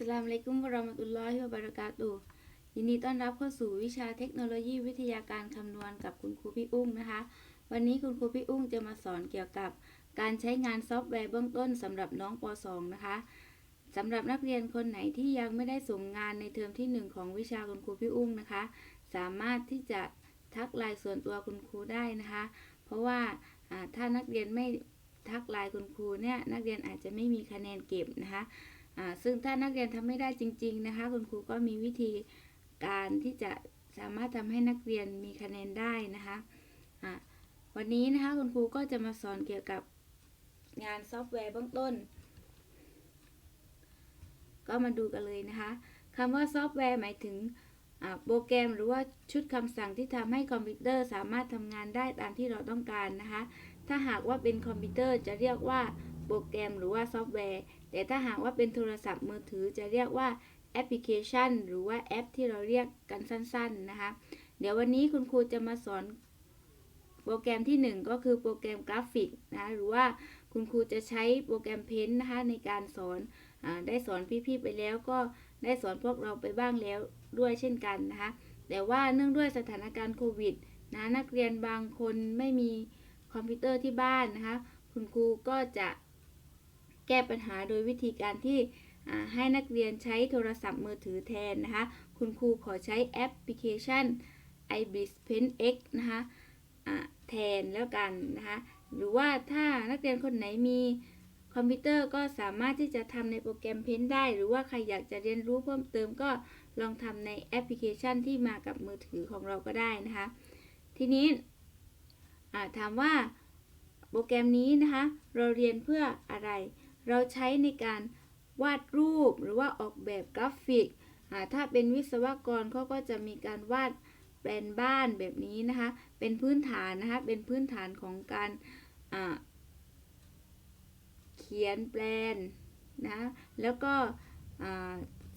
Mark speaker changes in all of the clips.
Speaker 1: สลามอะลักุมวรามตุลลอฮิวบะเรากาตุยินดีต้อนรับเข้าสู่วิชาเทคโนโลยีวิทยาการคำนวณกับคุณครูพี่อุ้งนะคะ วันนี้คุณครูพี่อุ้งจะมาสอนเกี่ยวกับการใช้งานซอฟต์แวร์เบื้องต้นสำหรับน้องป .2 นะคะสำหรับนักเรียนคนไหนที่ยังไม่ได้ส่งงานในเทอมที่ 1 ของวิชาคุณครูพี่อุ้งนะคะ สามารถที่จะทักไลน์ส่วนตัวคุณครูได้นะคะ เพราะว่าถ้านักเรียนไม่ทักไลน์คุณครูเนี่ยนักเรียนอาจจะไม่มีคะแนนเก็บนะคะ ซึ่งถ้านักเรียนทำไม่ได้จริง ๆ นะคะ คุณครูก็มีวิธีการที่จะสามารถทำให้นักเรียนมีคะแนนได้นะคะอ่าวันนี้นะคะคุณครูก็จะมาสอนเกี่ยวกับงานซอฟต์แวร์เบื้องต้น ก็มาดูกันเลยนะคะคำว่าซอฟต์แวร์หมายถึงโปรแกรมหรือว่าชุดคำสั่งที่ทำให้คอมพิวเตอร์สามารถทำงานได้ตามที่เราต้องการนะคะ ถ้าหากว่าเป็นคอมพิวเตอร์จะเรียกว่าโปรแกรมหรือว่าซอฟต์แวร์ แต่ถ้าหากว่าเป็นโทรศัพท์มือถือจะเรียกว่าแอปพลิเคชัน หรือว่าแอปที่เราเรียกกันสั้น ๆนะคะ เดี๋ยววันนี้คุณครูจะมาสอนโปรแกรมที่ 1 ก็คือโปรแกรมกราฟิกนะหรือว่าคุณครูจะใช้โปรแกรมเพนนะคะในการสอนอได้สอนพี่ๆไปแล้วก็ได้สอนพวกเราไปบ้างแล้วด้วยเช่นกันนะคะแต่ว่าเนื่องด้วยสถานการณ์โควิดนะนักเรียนบางคนไม่มีคอมพิวเตอร์ที่บ้านนะคะ คุณครูก็จะ แก้ปัญหาโดยวิธีการที่ให้นักเรียนใช้โทรศัพท์มือถือแทนนะคะ คุณครูขอใช้แอปพลิเคชัน iBiz Pen X นะคะแทนแล้วกันนะคะ หรือว่าถ้านักเรียนคนไหนมีคอมพิวเตอร์ก็สามารถที่จะทำในโปรแกรมเพนได้ หรือว่าใครอยากจะเรียนรู้เพิ่มเติมก็ลองทำในแอปพลิเคชันที่มากับมือถือของเราก็ได้นะคะ ทีนี้ถามว่าโปรแกรมนี้นะคะ เราเรียนเพื่ออะไร เราใช้ในการวาดรูปหรือว่าออกแบบกราฟิก ถ้าเป็นวิศวกรเขาก็จะมีการวาดแปลนบ้านแบบนี้นะคะ เป็นพื้นฐานนะคะ เป็นพื้นฐานของการเขียนแปลนนะ แล้วก็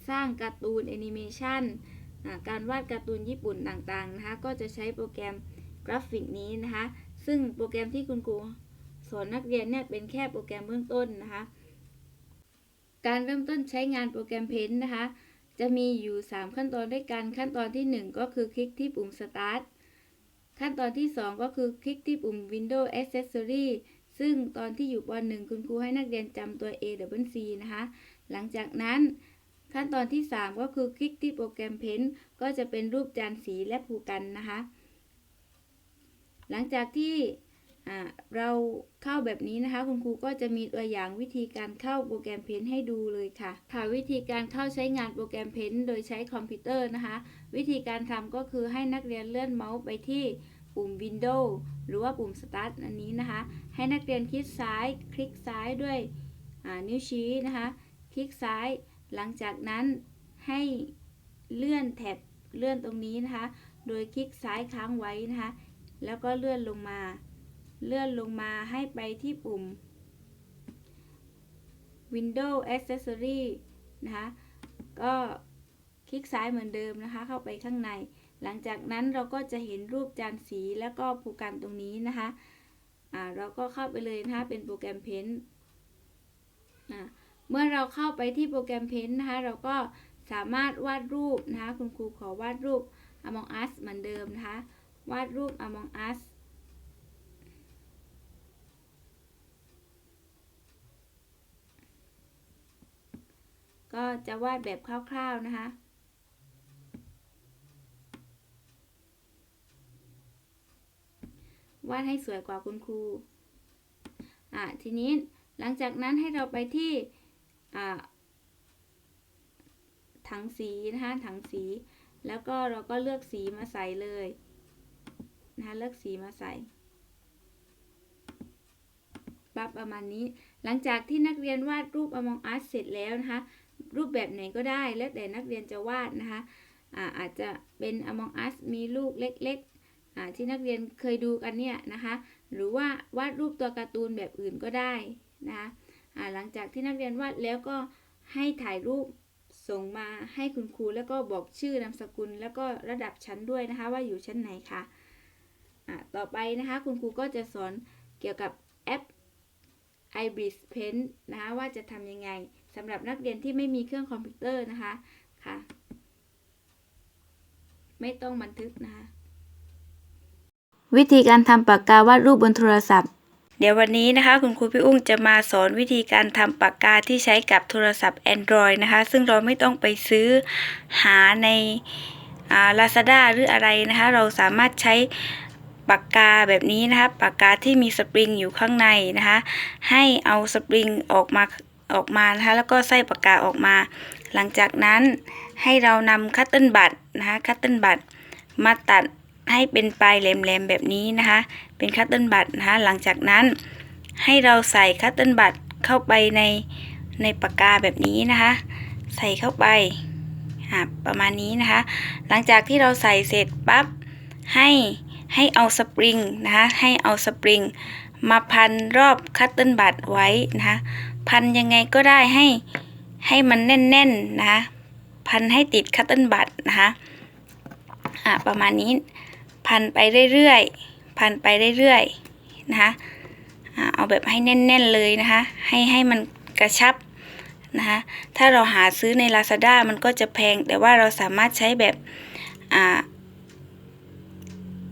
Speaker 1: สร้างการ์ตูนแอนิเมชันการวาดการ์ตูนญี่ปุ่นต่างๆนะคะ ก็จะใช้โปรแกรมกราฟิกนี้นะคะ ซึ่งโปรแกรมที่คุณครูสอนนักเรียนเนี่ยเป็นแค่โปรแกรมเบื้องต้นนะคะ การเริ่มต้นใช้งานโปรแกรมเพนนะคะ จะมีอยู่ 3 ขั้นตอนด้วยกัน ขั้นตอนที่ 1 ก็คือคลิกที่ปุ่ม Start ขั้นตอนที่ 2 ก็คือคลิกที่ปุ่ม Windows Accessory ซึ่งตอนที่อยู่ป .1 คุณครูให้นักเรียนจำตัว A W C นะคะ หลังจากนั้นขั้นตอนที่ 3 ก็คือคลิกที่โปรแกรมเพนก็จะเป็นรูปจานสีและผูกันนะคะ หลังจากที่ เราเข้าแบบนี้นะคะ คุณครูก็จะมีตัวอย่างวิธีการเข้าโปรแกรมเพนให้ดูเลยค่ะค่ะวิธีการเข้าใช้งานโปรแกรมเพนโดยใช้คอมพิวเตอร์นะคะ วิธีการทำก็คือให้นักเรียนเลื่อนเมาส์ไปที่ปุ่ม Windows หรือว่าปุ่ม Start อันนี้นะคะ ให้นักเรียนคลิกซ้าย คลิกซ้ายด้วยนิ้วชี้นะคะ คลิกซ้าย หลังจากนั้นให้เลื่อนแท็บเลื่อนตรงนี้นะคะ โดยคลิกซ้ายค้างไว้นะคะ แล้วก็เลื่อนลงมา เลื่อนลงมาให้ไปที่ปุ่ม Windows Accessory นะคะก็คลิกซ้ายเหมือนเดิมนะคะ เข้าไปข้างใน หลังจากนั้นเราก็จะเห็นรูปจานสีแล้วก็ผูกกันตรงนี้นะคะเราก็เข้าไปเลยนะคะเป็นโปรแกรมเพนอ่าเมื่อเราเข้าไปที่โปรแกรมเพนนะคะ เราก็สามารถวาดรูปนะคะ คุณครูขอวาดรูป Among Us เหมือนเดิมนะคะ วาดรูป Among Us ก็จะวาดแบบคร่าวๆนะคะวาดให้สวยกว่าคุณครู อ่าทีนี้หลังจากนั้นให้เราไปที่อ่าถังสีนะคะถังสี แล้วก็เราก็เลือกสีมาใส่เลยนะคะเลือกสีมาใส่ปั๊บประมาณนี้ หลังจากที่นักเรียนวาดรูป Among Us เสร็จแล้วนะคะ รูปแบบไหนก็ได้ แล้วแต่นักเรียนจะวาดนะคะอาอาจจะเป็น Among Us มีลูกเล็กๆที่นักเรียนเคยดูกันเนี่ยนะคะหรือว่าวาดรูปตัวการ์ตูนแบบอื่นก็ได้นะคะหลังจากที่นักเรียนวาดแล้วก็ให้ถ่ายรูปส่งมาให้คุณครูแล้วก็บอกชื่อนามสกุล แล้วก็ระดับชั้นด้วยนะคะว่าอยู่ชั้นไหนค่ะอ่าต่อไปนะคะคุณครูก็จะสอนเกี่ยวกับแอป iBriz Pen นะคะว่าจะทำยังไง สำหรับนักเรียนที่ไม่มีเครื่องคอมพิวเตอร์นะคะค่ะ ไม่ต้องบันทึกนะคะวิธีการทำปากกาวาดรูปบนโทรศัพท์ เดี๋ยววันนี้นะคะคุณครูพี่อุ้งจะมาสอนวิธีการทำปากกาที่ใช้กับโทรศัพท์ Android นะคะ ซึ่งเราไม่ต้องไปซื้อหาในอ่า Lazada หรืออะไรนะคะ เราสามารถใช้ปากกาแบบนี้นะคะ ปากกาที่มีสปริงอยู่ข้างในนะคะ ให้เอาสปริงออกมา ออกมานะคะแล้วก็ไส้ปากกาออกมา หลังจากนั้นให้เรานำคัตเติ้ลบัตนะคะคัตเติ้ลบัตมาตัดให้เป็นปลายแหลมๆแบบนี้นะคะ เป็นคัตเติ้ลบัตนะคะหลังจากนั้นให้เราใส่คัตเติ้ลบัตเข้าไปในในปากกาแบบนี้นะคะ ใส่เข้าไปประมาณนี้นะคะ หลังจากที่เราใส่เสร็จปั๊บให้ให้เอาสปริงนะคะให้เอาสปริงมาพันรอบคัตเติ้ลบัตไว้นะคะ พันยังไงก็ได้ให้ให้มันแน่นๆนะคะพันให้ติดคัตเติ้ลบัตนะคะอ่าประมาณนี้พันไปเรื่อยๆพันไปเรื่อยๆนะคะอ่าเอาแบบให้แน่นๆเลยนะคะให้ให้มันกระชับนะคะถ้าเราหาซื้อใน Lazada มันก็จะแพง แต่ว่าเราสามารถใช้แบบอ่า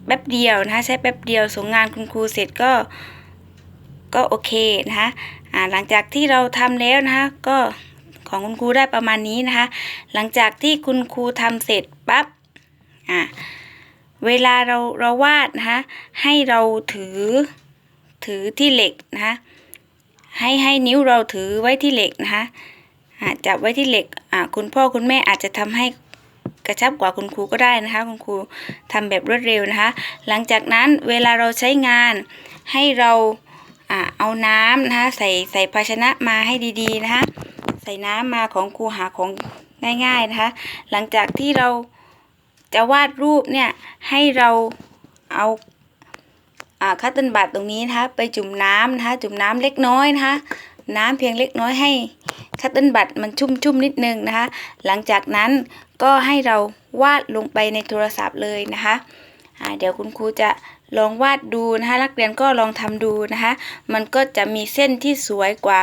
Speaker 1: แป๊บเดียวนะคะใช้แป๊บเดียวส่งงานคุณครูเสร็จก็ก็โอเคนะคะ หลังจากที่เราทำแล้วนะคะ ก็ของคุณครูได้ประมาณนี้นะคะ หลังจากที่คุณครูทำเสร็จปั๊บอ่าเวลาเราเราวาดนะคะให้เราถือถือที่เหล็กนะคะให้ให้นิ้วเราถือไว้ที่เหล็กนะคะจับไว้ที่เหล็กคุณพ่อคุณแม่อาจจะทำให้กระชับกว่าคุณครูก็ได้นะคะ คุณครูทำแบบรวดเร็วนะคะ หลังจากนั้นเวลาเราใช้งานให้เรา อ่าเอาน้ำนะคะใส่ใส่ภาชนะมาให้ดีๆนะคะใส่น้ำมาของครูหาของง่ายๆนะคะ หลังจากที่เราจะวาดรูปเนี่ยให้เราเอาอาคัตเติลบัตตรงนี้นะคะไปจุ่มน้ำนะคะจุ่มน้ำเล็กน้อยนะคะน้ำเพียงเล็กน้อยให้คัตเติลบัตมันชุ่มๆนิดนึงนะคะ หลังจากนั้นก็ให้เราวาดลงไปในโทรศัพท์เลยนะคะเดี๋ยวคุณครูจะ ลองวาดดูนะคะนักเรียนก็ลองทำดูนะคะ มันก็จะมีเส้นที่สวยกว่า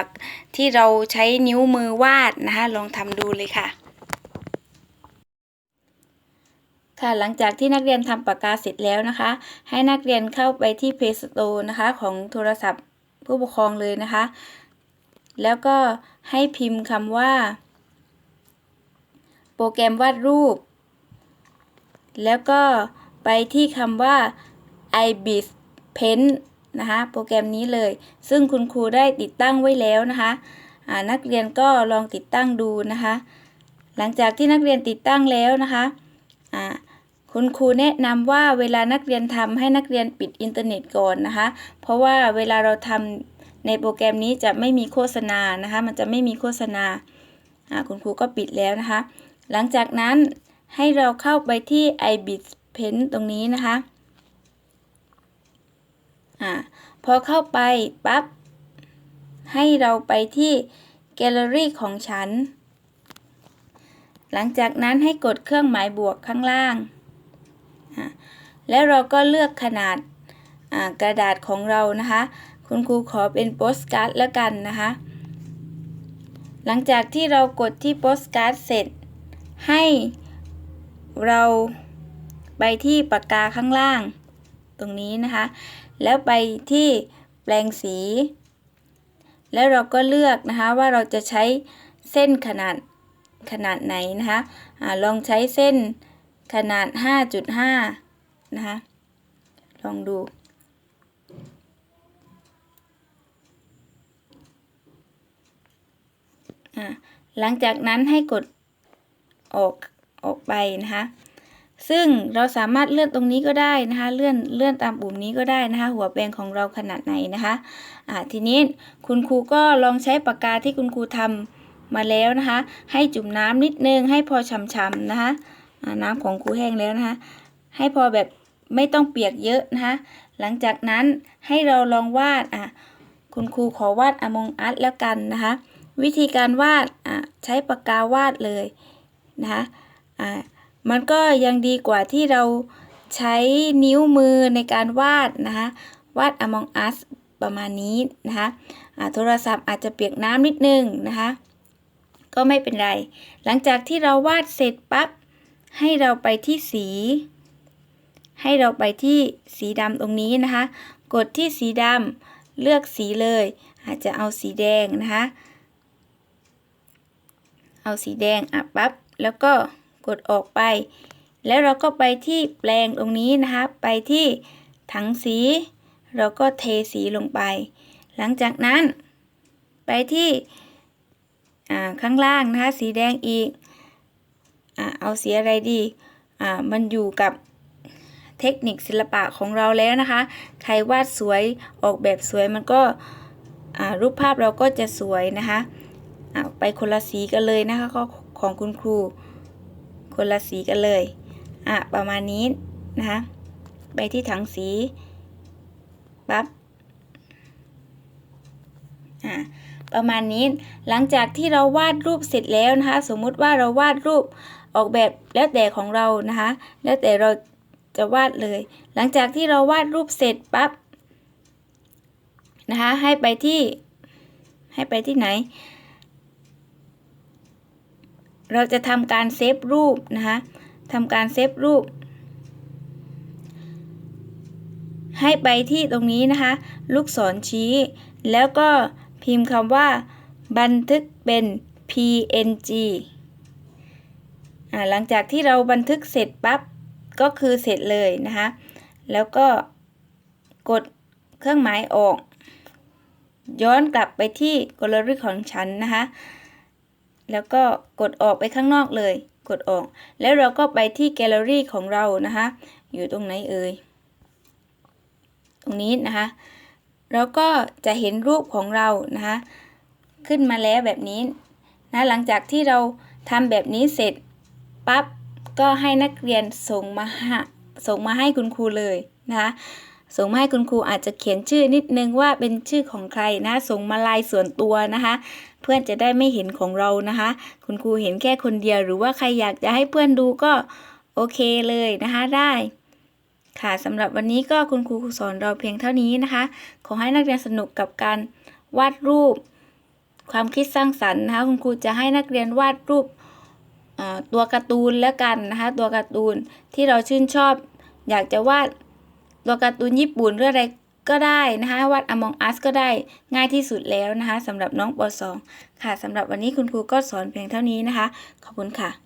Speaker 1: ที่เราใช้นิ้วมือวาดนะคะ ลองทำดูเลยค่ะค่ะหลังจากที่นักเรียนทำปากกาเสร็จแล้วนะคะ ให้นักเรียนเข้าไปที่ Play Store นะคะของโทรศัพท์ผู้ปกครองเลยนะคะ แล้วก็ให้พิมพ์คำว่า โปรแกรมวาดรูป แล้วก็ไปที่คำว่า ibis paint นะคะโปรแกรมนี้เลย ซึ่งคุณครูได้ติดตั้งไว้แล้วนะคะนักเรียนก็ลองติดตั้งดูนะคะ หลังจากที่นักเรียนติดตั้งแล้วนะคะคุณครูแนะนำว่าเวลานักเรียนทำให้นักเรียนปิดอินเทอร์เน็ตก่อนนะคะ เพราะว่าเวลาเราทำในโปรแกรมนี้จะไม่มีโฆษณานะคะ มันจะไม่มีโฆษณาคุณครูก็ปิดแล้วนะคะ หลังจากนั้นให้เราเข้าไปที่ ibis paint ตรงนี้นะคะ อ่าพอเข้าไปปั๊บให้เราไปที่แกลเลอรี่ของฉัน หลังจากนั้นให้กดเครื่องหมายบวกข้างล่าง แล้วเราก็เลือกขนาดกระดาษของเรานะคะ คุณครูขอเป็นโปสการ์ดแล้วกันนะคะ หลังจากที่เรากดที่โปสการ์ดเสร็จ ให้เราไปที่ปากกาข้างล่าง ตรงนี้นะคะ แล้วไปที่แปลงสี แล้วเราก็เลือกนะคะว่าเราจะใช้เส้นขนาดขนาดไหนนะคะอะลองใช้เส้นขนาด 5.5 นะคะ ลองดู หลังจากนั้นให้กดออกออกไปนะคะ ซึ่งเราสามารถเลื่อนตรงนี้ก็ได้นะคะ เลื่อนเลื่อนตามปุ่มนี้ก็ได้นะคะ หัวแปรงของเราขนาดไหนนะคะอ่าทีนี้คุณครูก็ลองใช้ปากกาที่คุณครูทำมาแล้วนะคะ ให้จุ่มน้ำนิดนึงให้พอช่ำๆนะคะน้ำของครูแห้งแล้วนะคะ ให้พอแบบไม่ต้องเปียกเยอะนะคะ หลังจากนั้นให้เราลองวาดอะคุณครูขอวาดอมงอัดแล้วกันนะคะ วิธีการวาดอะใช้ปากกาวาดเลยนะคะอ่า มันก็ยังดีกว่าที่เราใช้นิ้วมือในการวาดนะคะวาด Among Us ประมาณนี้นะคะะโทรศัพท์อาจจะเปียกน้ำนิดนึงนะคะก็ไม่เป็นไร หลังจากที่เราวาดเสร็จปั๊บให้เราไปที่สี ให้เราไปที่สีดำตรงนี้นะคะ กดที่สีดำเลือกสีเลย อาจจะเอาสีแดงนะคะ เอาสีแดงอะปั๊บแล้วก็ กดออกไป แล้วเราก็ไปที่แปลงตรงนี้นะคะ ไปที่ถังสี เราก็เทสีลงไป หลังจากนั้น ไปที่ข้างล่างนะคะ สีแดงอีกอเอาสีอะไรดีมันอยู่กับเทคนิคศิลปะของเราแล้วนะคะ ใครวาดสวยออกแบบสวยมันก็รูปภาพเราก็จะสวยนะคะ ไปคนละสีกันเลยนะคะก็ของคุณครู คนละสีกันเลย อะ ประมาณนี้นะคะ ไปที่ถังสีปั๊บ อะประมาณนี้ หลังจากที่เราวาดรูปเสร็จแล้วนะคะ สมมุติว่าเราวาดรูปออกแบบแล้วแต่ของเรานะคะ แล้วแต่เราจะวาดเลย หลังจากที่เราวาดรูปเสร็จปั๊บนะคะ ให้ไปที่ให้ไปที่ไหน เราจะทำการเซฟรูปนะคะทำการเซฟรูป ให้ไปที่ตรงนี้นะคะ ลูกศรชี้ แล้วก็พิมพ์คำว่า บันทึกเป็น png หลังจากที่เราบันทึกเสร็จปั๊บก็คือเสร็จเลยนะคะ แล้วก็กดเครื่องหมายออก ย้อนกลับไปที่กลลีของฉันนะคะ แล้วก็กดออกไปข้างนอกเลย กดออก แล้วเราก็ไปที่แกลเลอรี่ของเรานะคะ อยู่ตรงไหนเอ่ย ตรงนี้นะคะเราก็จะเห็นรูปของเรานะคะ ขึ้นมาแล้วแบบนี้นะหลังจากที่เราทำแบบนี้เสร็จปั๊บก็ให้นักเรียนส่งมาหาส่งมาให้คุณครูเลยนะคะ ส่งมาให้คุณครูอาจจะเขียนชื่อนิดนึงว่าเป็นชื่อของใครนะ ส่งมาลายส่วนตัวนะคะ เพื่อนจะได้ไม่เห็นของเรานะคะ คุณครูเห็นแค่คนเดียวหรือว่าใครอยากจะให้เพื่อนดูก็โอเคเลยนะคะได้ค่ะสำหรับวันนี้ก็คุณครูสอนเราเพียงเท่านี้นะคะ ขอให้นักเรียนสนุกกับการวาดรูป ความคิดสร้างสรรค์นะคะ คุณครูจะให้นักเรียนวาดรูปตัวการ์ตูนแล้วกันนะคะ ตัวการ์ตูนที่เราชื่นชอบ อยากจะวาด ตัวการ์ตูนญี่ปุ่นเรื่องอะไรก็ได้นะคะวาด Among Us ก็ได้ง่ายที่สุดแล้วนะคะสำหรับน้องป .2 ค่ะสำหรับวันนี้คุณครูก็สอนเพียงเท่านี้นะคะ ขอบคุณค่ะ